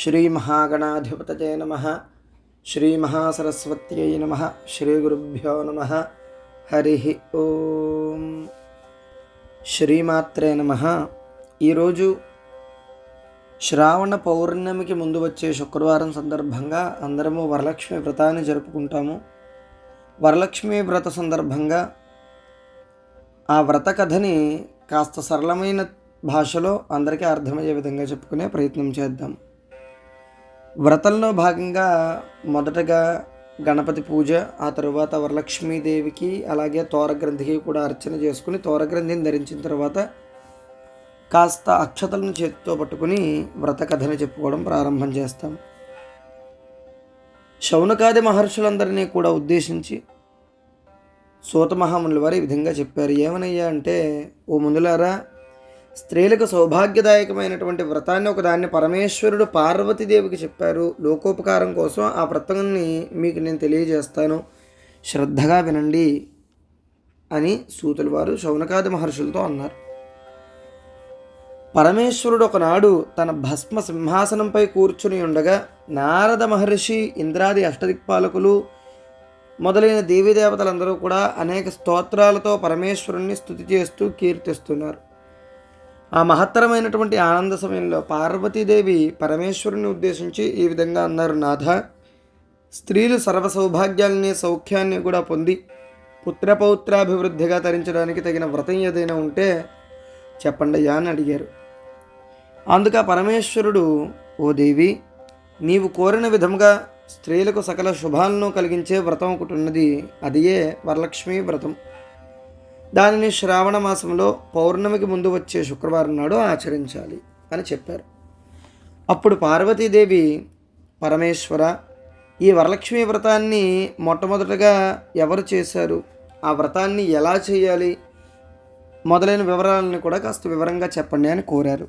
శ్రీమహాగణాధిపతయే నమ. శ్రీమహాసరస్వత్యై నమ. శ్రీగురుభ్యో నమ. హరి ఓం. శ్రీమాత్రే నమ. ఈరోజు శ్రావణ పౌర్ణమికి ముందు వచ్చే శుక్రవారం సందర్భంగా అందరము వరలక్ష్మి వ్రతాన్ని జరుపుకుంటాము. వరలక్ష్మి వ్రత సందర్భంగా ఆ వ్రత కథని కాస్త సరళమైన భాషలో అందరికీ అర్థమయ్యే విధంగా చెప్పుకునే ప్రయత్నం చేద్దాం. వ్రతంలో భాగంగా మొదటగా గణపతి పూజ ఆ తరువాత వరలక్ష్మీదేవికి అలాగే తోరగ్రంథికి కూడా అర్చన చేసుకుని తోరగ్రంథిని ధరించిన తర్వాత కాస్త అక్షతలను చేతితో పట్టుకుని వ్రత కథని చెప్పుకోవడం ప్రారంభం చేస్తాం. శౌనకాది మహర్షులందరినీ కూడా ఉద్దేశించి సూత మహామునుల వారు ఈ విధంగా చెప్పారు. ఏమనయ్యా అంటే ఓ ముందులారా స్త్రీలకు సౌభాగ్యదాయకమైనటువంటి వ్రతాన్ని ఒకదాన్ని పరమేశ్వరుడు పార్వతీదేవికి చెప్పారు. లోకోపకారం కోసం ఆ వ్రతాన్ని మీకు నేను తెలియజేస్తాను. శ్రద్ధగా వినండి అని సూతులు వారు శౌనకాది మహర్షులతో అన్నారు. పరమేశ్వరుడు ఒకనాడు తన భస్మ సింహాసనంపై కూర్చుని ఉండగా నారద మహర్షి ఇంద్రాది అష్టదిక్పాలకులు మొదలైన దేవీదేవతలందరూ కూడా అనేక స్తోత్రాలతో పరమేశ్వరుణ్ణి స్థుతి చేస్తూ కీర్తిస్తున్నారు. ఆ మహత్తరమైనటువంటి ఆనంద సమయంలో పార్వతీదేవి పరమేశ్వరుని ఉద్దేశించి ఈ విధంగా అన్నారు నాథ స్త్రీలు సర్వ సౌభాగ్యాల్ని సౌఖ్యాన్ని కూడా పొంది పుత్రపౌత్రాభివృద్ధిగా తరించడానికి తగిన వ్రతం ఏదైనా ఉంటే చెప్పండి అని అడిగారు. అందుక పరమేశ్వరుడు ఓ దేవి నీవు కోరిన విధముగా స్త్రీలకు సకల శుభాలను కలిగించే వ్రతం ఒకటి ఉన్నది అదియే వరలక్ష్మి వ్రతం. దానిని శ్రావణ మాసంలో పౌర్ణమికి ముందు వచ్చే శుక్రవారం నాడు ఆచరించాలి అని చెప్పారు. అప్పుడు పార్వతీదేవి పరమేశ్వర ఈ వరలక్ష్మి వ్రతాన్ని మొట్టమొదటగా ఎవరు చేశారు? ఆ వ్రతాన్ని ఎలా చేయాలి? మొదలైన వివరాలను కూడా కాస్త వివరంగా చెప్పండి అని కోరారు.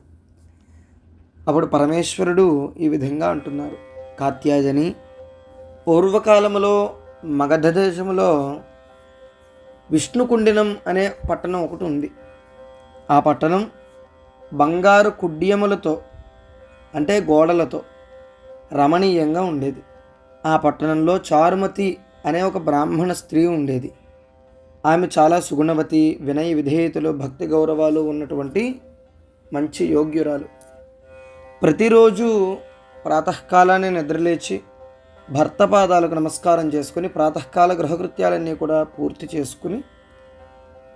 అప్పుడు పరమేశ్వరుడు ఈ విధంగా అంటున్నారు. కాత్యాయని పూర్వకాలములో మగధ దేశంలో విష్ణుకుండినం అనే పట్టణం ఒకటి ఉంది. ఆ పట్టణం బంగారు కుడ్యములతో అంటే గోడలతో రమణీయంగా ఉండేది. ఆ పట్టణంలో చారుమతి అనే ఒక బ్రాహ్మణ స్త్రీ ఉండేది. ఆమె చాలా సుగుణవతి వినయ విధేయతలు భక్తి గౌరవాలు ఉన్నటువంటి మంచి యోగ్యురాలు. ప్రతిరోజు ప్రాతకాలాన్ని నిద్రలేచి భర్త పాదాలకు నమస్కారం చేసుకుని ప్రాతకాల గృహకృత్యాలన్నీ కూడా పూర్తి చేసుకుని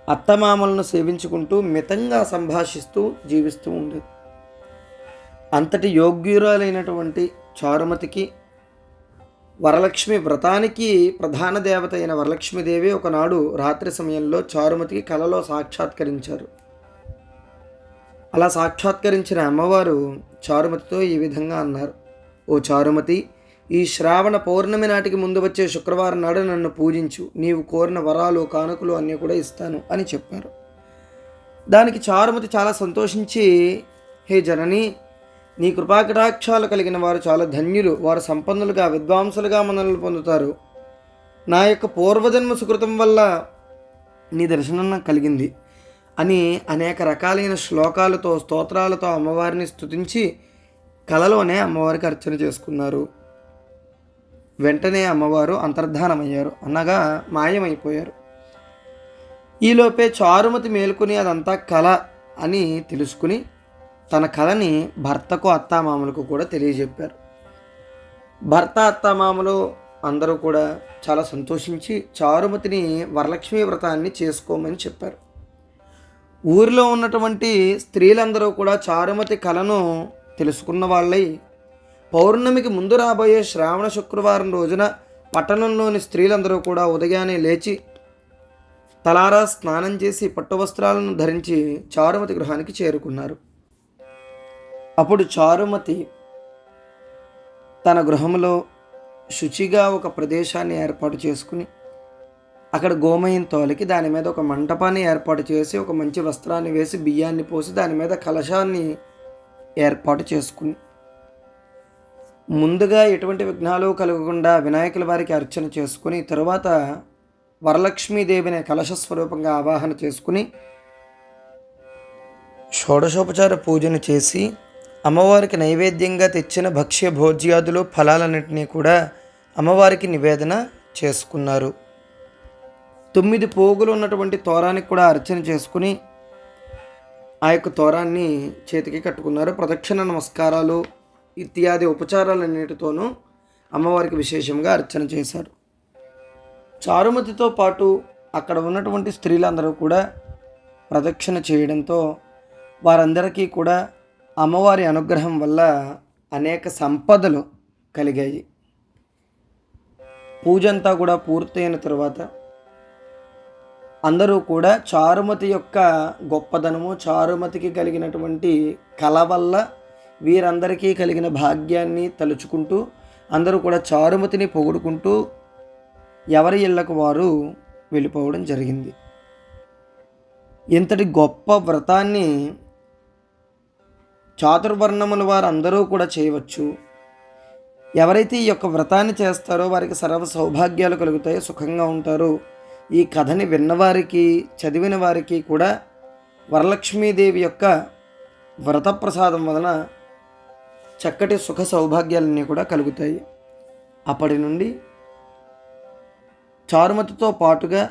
అత్తమామలను సేవించుకుంటూ మితంగా సంభాషిస్తూ జీవిస్తూ ఉండేది అంతటి యోగ్యురాలైనటువంటి చారుమతికి వరలక్ష్మి వ్రతానికి ప్రధాన దేవత అయిన వరలక్ష్మీదేవి ఒకనాడు రాత్రి సమయంలో చారుమతికి కలలో సాక్షాత్కరించారు. అలా సాక్షాత్కరించిన అమ్మవారు చారుమతితో ఈ విధంగా అన్నారు. ఓ చారుమతి ఈ శ్రావణ పౌర్ణమి నాటికి ముందు వచ్చే శుక్రవారం నాడు నన్ను పూజించు. నీవు కోరిన వరాలు కానుకలు అన్నీ కూడా ఇస్తాను అని చెప్పారు. దానికి చారుమతి చాలా సంతోషించి హే జనని నీ కృపాకటాక్షాలు కలిగిన వారు చాలా ధన్యులు. వారు సంపన్నులుగా విద్వాంసులుగా మనల్ని పొందుతారు. నా యొక్క పూర్వజన్మ సుకృతం వల్ల నీ దర్శనం నాకు కలిగింది అని అనేక రకాలైన శ్లోకాలతో స్తోత్రాలతో అమ్మవారిని స్తుతించి కలలోనే అమ్మవారికి అర్చన చేసుకున్నారు. వెంటనే అమ్మవారు అంతర్ధానమయ్యారు. అనగా మాయమైపోయారు. ఈలోపే చారుమతి మేలుకుని అదంతా కళ అని తెలుసుకుని తన కళని భర్తకు అత్తామామలకు కూడా తెలియజెప్పారు. భర్త అత్తామామలు అందరూ కూడా చాలా సంతోషించి చారుమతిని వరలక్ష్మి వ్రతాన్ని చేసుకోమని చెప్పారు. ఊరిలో ఉన్నటువంటి స్త్రీలందరూ కూడా చారుమతి కళను తెలుసుకున్న వాళ్ళై పౌర్ణమికి ముందు రాబోయే శ్రావణ శుక్రవారం రోజున పట్టణంలోని స్త్రీలందరూ కూడా ఉదయాన్నే లేచి తలారా స్నానం చేసి పట్టు వస్త్రాలను ధరించి చారుమతి గృహానికి చేరుకున్నారు. అప్పుడు చారుమతి తన గృహంలో శుచిగా ఒక ప్రదేశాన్ని ఏర్పాటు చేసుకుని అక్కడ గోమయం తోలికి దాని మీద ఒక మంటపాన్ని ఏర్పాటు చేసి ఒక మంచి వస్త్రాన్ని వేసి బియ్యాన్ని పోసి దాని మీద కలశాన్ని ఏర్పాటు చేసుకుని ముందుగా ఎటువంటి విఘ్నాలు కలగకుండా వినాయకుల వారికి అర్చన చేసుకుని తరువాత వరలక్ష్మీదేవిని కలశ స్వరూపంగా ఆవాహన చేసుకుని షోడశోపచార పూజను చేసి అమ్మవారికి నైవేద్యంగా తెచ్చిన భక్ష్య భోజ్యాదులు ఫలాలన్నింటినీ కూడా అమ్మవారికి నివేదన చేసుకున్నారు. తొమ్మిది పోగులు ఉన్నటువంటి తోరానికి కూడా అర్చన చేసుకుని ఆ యొక్క తోరాన్ని చేతికి కట్టుకున్నారు. ప్రదక్షిణ నమస్కారాలు ఇత్యాది ఉపచారాలన్నిటితోనూ అమ్మవారికి విశేషంగా అర్చన చేశారు. చారుమతితో పాటు అక్కడ ఉన్నటువంటి స్త్రీలందరూ కూడా ప్రదక్షిణ చేయడంతో వారందరికీ కూడా అమ్మవారి అనుగ్రహం వల్ల అనేక సంపదలు కలిగాయి. పూజంతా కూడా పూర్తయిన తర్వాత అందరూ కూడా చారుమతి యొక్క గొప్పదనము చారుమతికి కలిగినటువంటి కళ వల్ల వీరందరికీ కలిగిన భాగ్యాన్ని తలుచుకుంటూ అందరూ కూడా చారుమతిని పొగుడుకుంటూ ఎవరి ఇళ్ళకు వారు వెళ్ళిపోవడం జరిగింది. ఇంతటి గొప్ప వ్రతాన్ని చాతుర్వర్ణముల వారు అందరూ కూడా చేయవచ్చు. ఎవరైతే ఈ యొక్క వ్రతాన్ని చేస్తారో వారికి సర్వ సౌభాగ్యాలు కలుగుతాయి సుఖంగా ఉంటారు. ఈ కథని విన్నవారికి చదివిన వారికి కూడా వరలక్ష్మీదేవి యొక్క వ్రత ప్రసాదం వలన చక్కటి సుఖ సౌభాగ్యాలన్నీ కూడా కలుగుతాయి. అప్పటి నుండి చారుమతితో పాటుగా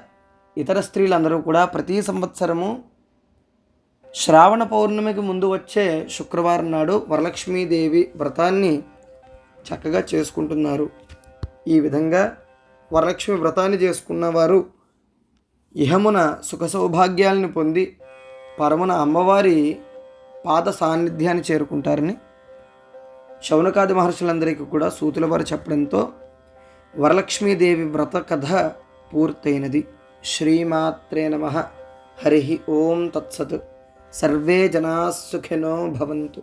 ఇతర స్త్రీలందరూ కూడా ప్రతి సంవత్సరము శ్రావణ పౌర్ణమికి ముందు వచ్చే శుక్రవారం నాడు వరలక్ష్మీదేవి వ్రతాన్ని చక్కగా చేసుకుంటున్నారు. ఈ విధంగా వరలక్ష్మి వ్రతాన్ని చేసుకున్నవారు ఇహమున సుఖ సౌభాగ్యాలను పొంది పరమున అమ్మవారి పాద సాన్నిధ్యాన్ని చేరుకుంటారని శౌనకాది మహర్షులందరికీ కూడా సూతుల వారు చెప్పడంతో వరలక్ష్మీదేవి వ్రత కథ పూర్తయినది. శ్రీమాత్రే నమ. హరి ఓం తత్సత్. సర్వే జనా సుఖినో భవంతు.